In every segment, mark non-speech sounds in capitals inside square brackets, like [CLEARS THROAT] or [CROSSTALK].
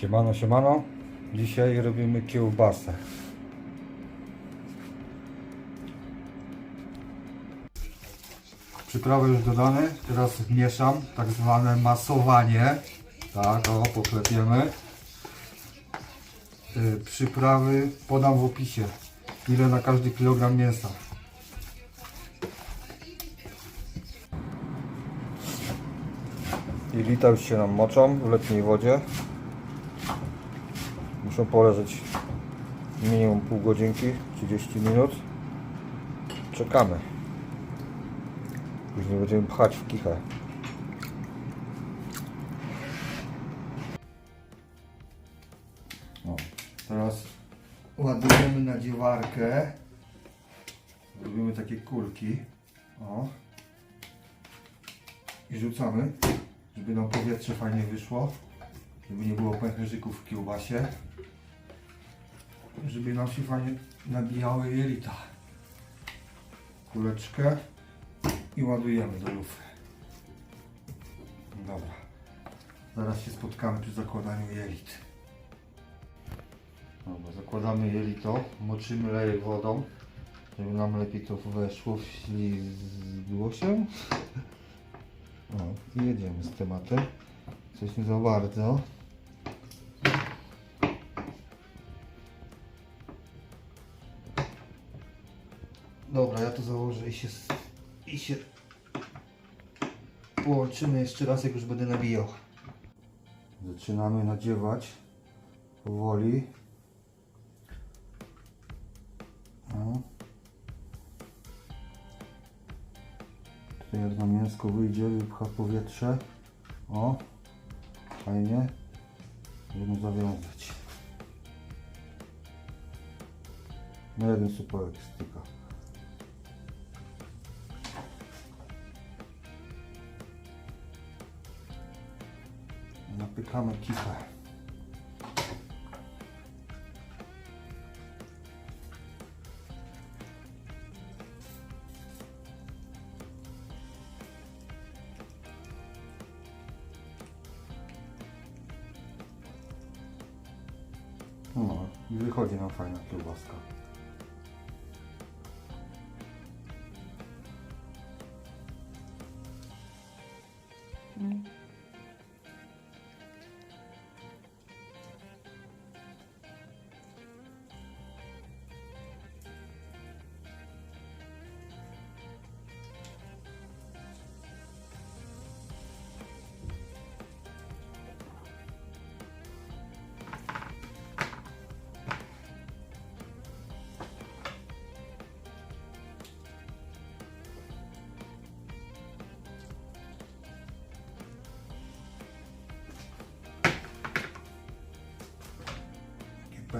Siemano, siemano. Dzisiaj robimy kiełbasę. Przyprawy już dodane. Teraz mieszam, tak zwane masowanie. Tak, o, poklepiemy. Y, Przyprawy podam w opisie. Ile na każdy kilogram mięsa. I lita już się nam moczą w letniej wodzie. Muszą poleżeć minimum pół godzinki, 30 minut. Czekamy. Później będziemy pchać w kichę. O, teraz ładujemy na dziewarkę. Robimy takie kulki. O. I rzucamy, żeby nam powietrze fajnie wyszło. Żeby nie było pęcherzyków w kiełbasie. Żeby nam się fajnie nabijały jelita. Kuleczkę i ładujemy do lufy. Dobra. Zaraz się spotkamy przy zakładaniu jelit. Dobra, zakładamy jelito, moczymy lejek wodą, żeby nam lepiej to weszło, wślizgło się. O, i jedziemy z tematem. Coś nie za bardzo. Dobra, ja to założę i się, i się połączymy jeszcze raz, jak już będę nabijał. Zaczynamy nadziewać powoli. No. Tutaj jak nam mięsko wyjdzie, wypcha powietrze. O, fajnie. Będziemy zawiązać. Na jeden supełek styka. Napykamy kichę. No i wychodzi nam fajna kiełbaska.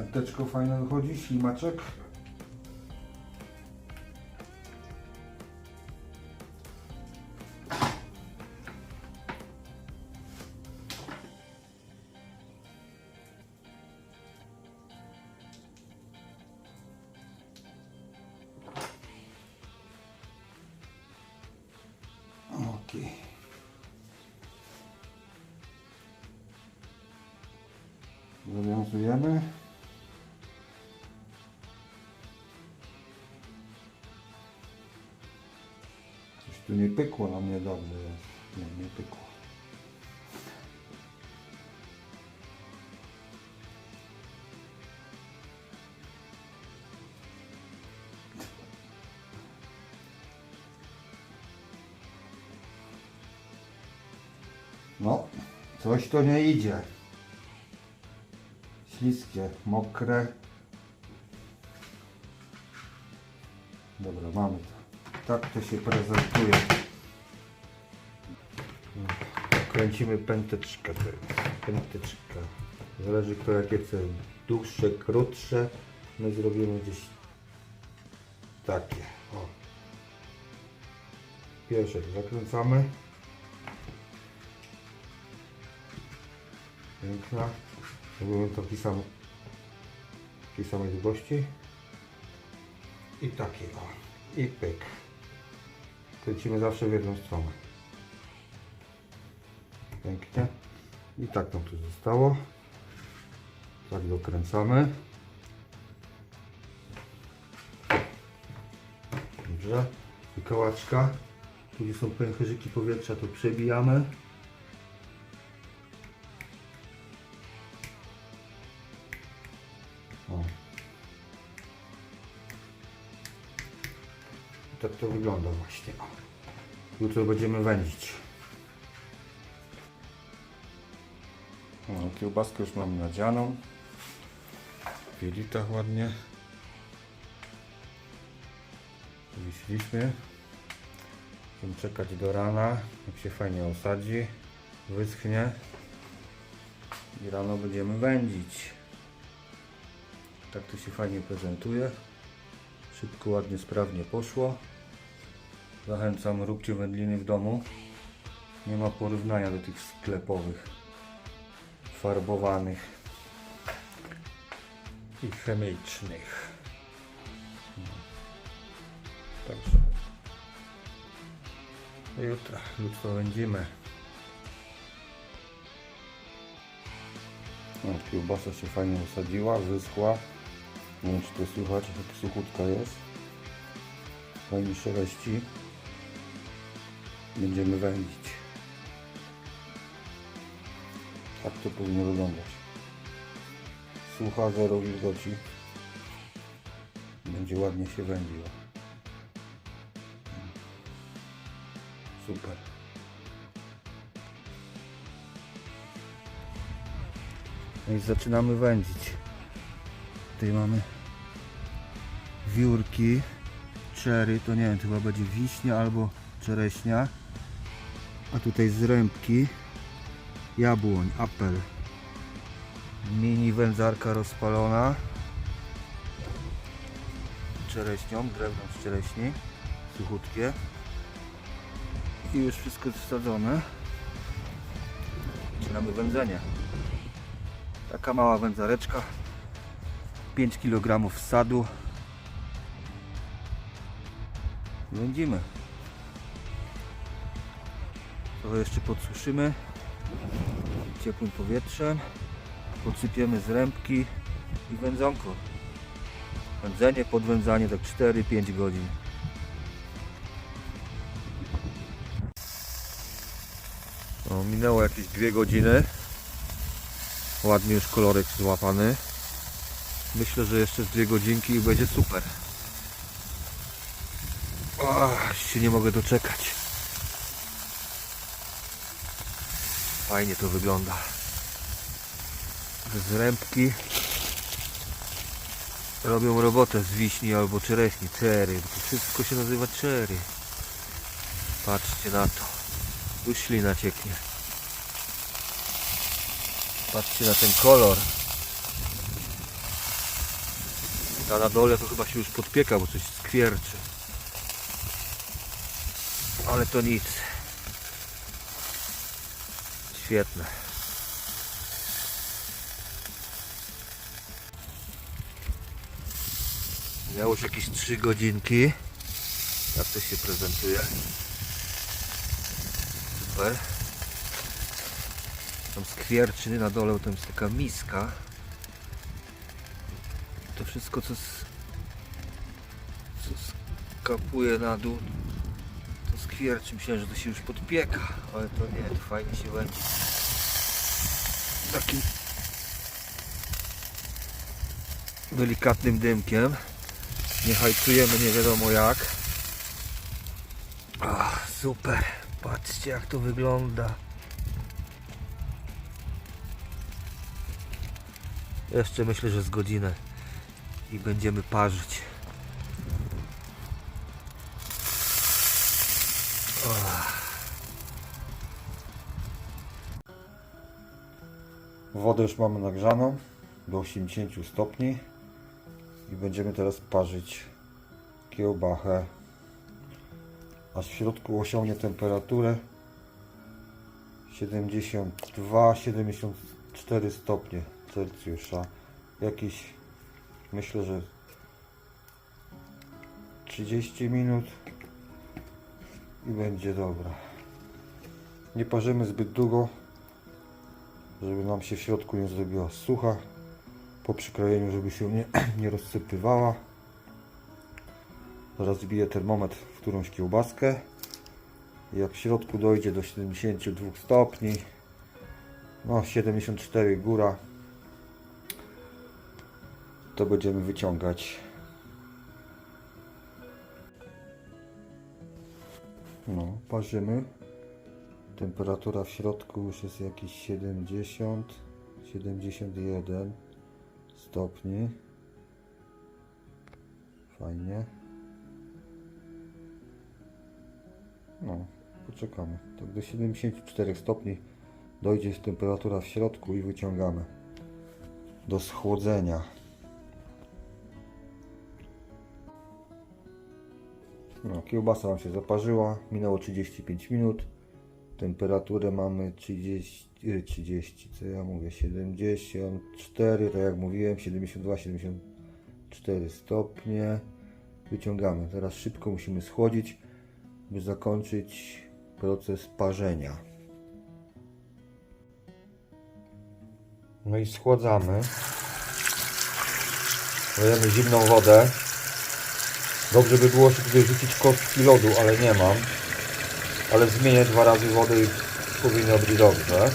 Takie Pęteczko fajne wychodzi, ślimaczek. Okej. Zawiązujemy. Tu nie pykło na mnie dobrze. Nie, nie pykło. No, coś to nie idzie. Śliskie, mokre. Dobra, mamy to. Tak to się prezentuje. Kręcimy pęteczkę. Pęteczka. Zależy kto jakie chce. Dłuższe, krótsze. My zrobimy gdzieś takie. O. Pierwsze zakręcamy. Piękna. Robimy to takiej sam, takiej samej długości. I taki o. I pyk. Kręcimy zawsze w jedną stronę. Pięknie. I tak nam tu zostało. Tak dokręcamy. Dobrze. I kołaczka. Tu gdzie są pęcherzyki powietrza to przebijamy. Tak to wygląda właśnie. Jutro będziemy wędzić. No, kiełbaskę już mamy nadzianą. W jelitach ładnie. Wyśliśmy. Będziemy czekać do rana, jak się fajnie osadzi, wyschnie i rano będziemy wędzić. Tak to się fajnie prezentuje. Szybko, ładnie, sprawnie poszło. Zachęcam, róbcie wędliny w domu. Nie ma porównania do tych sklepowych, farbowanych i chemicznych. Także do jutra, jutro będziemy. No, kiełbasa się fajnie usadziła, wyschła. Nie wiem czy to słychać, jak suchutka jest. Fajnie szeleści. Będziemy wędzić. Tak to powinno wyglądać. Sucha, zero wilgoci. Będzie ładnie się wędziła. Super. No i zaczynamy wędzić. Tutaj mamy wiórki, czery, to nie wiem, to chyba będzie wiśnia albo czereśnia. A tutaj zrębki, jabłoń, apel. Mini wędzarka rozpalona. Czereśnią, drewno z czereśni, suchutkie i już wszystko wsadzone. Zaczynamy wędzenie. Taka mała wędzareczka. 5 kg wsadu. Wędzimy. Trochę jeszcze podsuszymy ciepłym powietrzem. Podsypiemy z rębki i wędzonko. Wędzenie, podwędzanie tak 4-5 godzin. No, minęło jakieś dwie godziny. Ładnie już kolorek złapany. Myślę, że jeszcze z dwie godzinki i będzie super. Ach, się nie mogę doczekać. Fajnie to wygląda. Z rębki robią robotę z wiśni albo czereśni, cherry. bo To wszystko się nazywa cherry. Patrzcie na to. Tu ślina cieknie. Patrzcie na ten kolor. Ta na dole to chyba się już podpieka, bo coś skwierczy. Ale to nic. Świetne. Miało już jakieś 3 godzinki. Tak to się prezentuje. Super. Tam skwierczy na dole, tam jest taka miska. To wszystko co, s- co skapuje na dół to skwierczy. Myślałem, że to się już podpieka, ale to nie, to fajnie się będzie. Takim delikatnym dymkiem. Nie hajcujemy nie wiadomo jak. Ach, super. Patrzcie jak to wygląda. Jeszcze myślę, że z godzinę i będziemy parzyć. Wodę już mamy nagrzaną do 80 stopni i będziemy teraz parzyć kiełbachę. Aż w środku osiągnie temperaturę 72-74 stopnie Celsjusza. Jakieś myślę, że 30 minut i będzie dobra nie parzymy zbyt długo żeby nam się w środku nie zrobiła sucha po przykrojeniu, żeby się nie, [CLEARS THROAT] nie rozsypywała. Zaraz wbiję termometr w którąś kiełbaskę. Jak w środku dojdzie do 72 stopni, no 74 góra, to będziemy wyciągać. No, parzymy. Temperatura w środku już jest jakieś 70, 71 stopni. Fajnie. No, poczekamy. Tak do 74 stopni dojdzie temperatura w środku i wyciągamy do schłodzenia. No, kiełbasa nam się zaparzyła, minęło 35 minut. Temperaturę mamy 30, y, 30, co ja mówię, 74, tak jak mówiłem, 72, 74 stopnie. Wyciągamy. Teraz szybko musimy schłodzić, by zakończyć proces parzenia. No i schładzamy. Dajemy zimną wodę. Dobrze by było tutaj rzucić kostki lodu, ale nie mam. Ale zmienię dwa razy wodę i powinno być dobrze.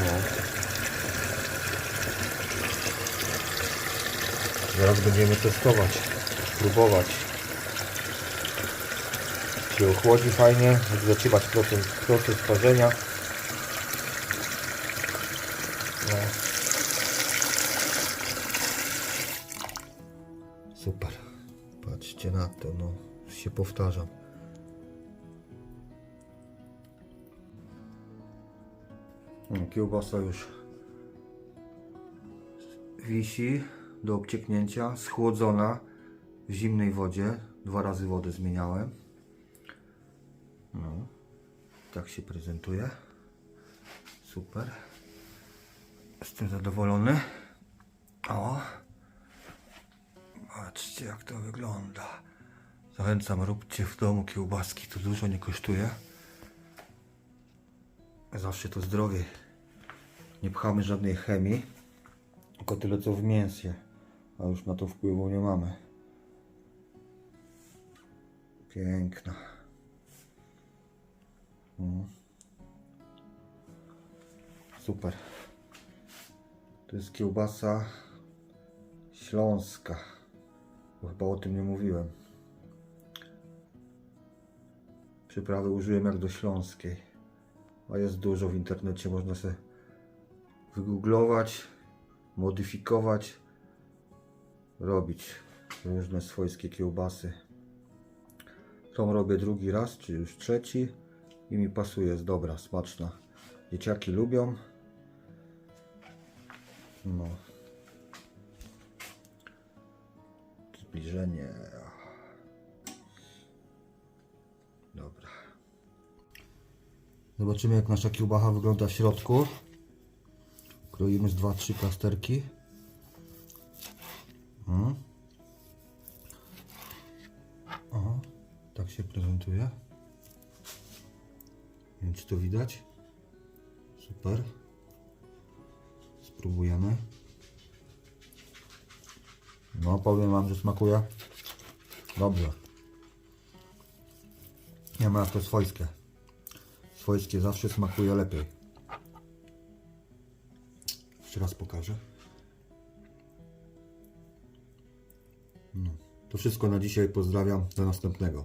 No. Zaraz będziemy testować, próbować. Się ochłodzi fajnie, zatrzymać proces, proces parzenia. Powtarzam. No, Kiełbasa już wisi do obcieknięcia, schłodzona w zimnej wodzie. Dwa razy wodę zmieniałem. No, tak się prezentuje. Super. Jestem zadowolony. O. Patrzcie jak to wygląda. Zachęcam, róbcie w domu kiełbaski, to dużo nie kosztuje. Zawsze to zdrowie. Nie pchamy żadnej chemii, tylko tyle co w mięsie, a już na to wpływu nie mamy. Piękna. Mm. Super. To jest kiełbasa śląska. Bo chyba o tym nie mówiłem. Przyprawy użyłem jak do śląskiej. A jest dużo w internecie, można sobie wygooglować, modyfikować, robić różne swojskie kiełbasy. Tą robię drugi raz, czy już trzeci i mi pasuje, jest dobra, smaczna. Dzieciaki lubią. No. Zbliżenie. Zobaczymy jak nasza kiełbacha wygląda w środku. Kroimy z 2-3 plasterki. Mm. O, tak się prezentuje. Nie wiem czy to widać. Super. Spróbujemy. No, powiem Wam, że smakuje dobrze. Nie ma jak to swojskie. Swojskie zawsze smakuje lepiej. Jeszcze raz pokażę. No. To wszystko na dzisiaj. Pozdrawiam. Do następnego.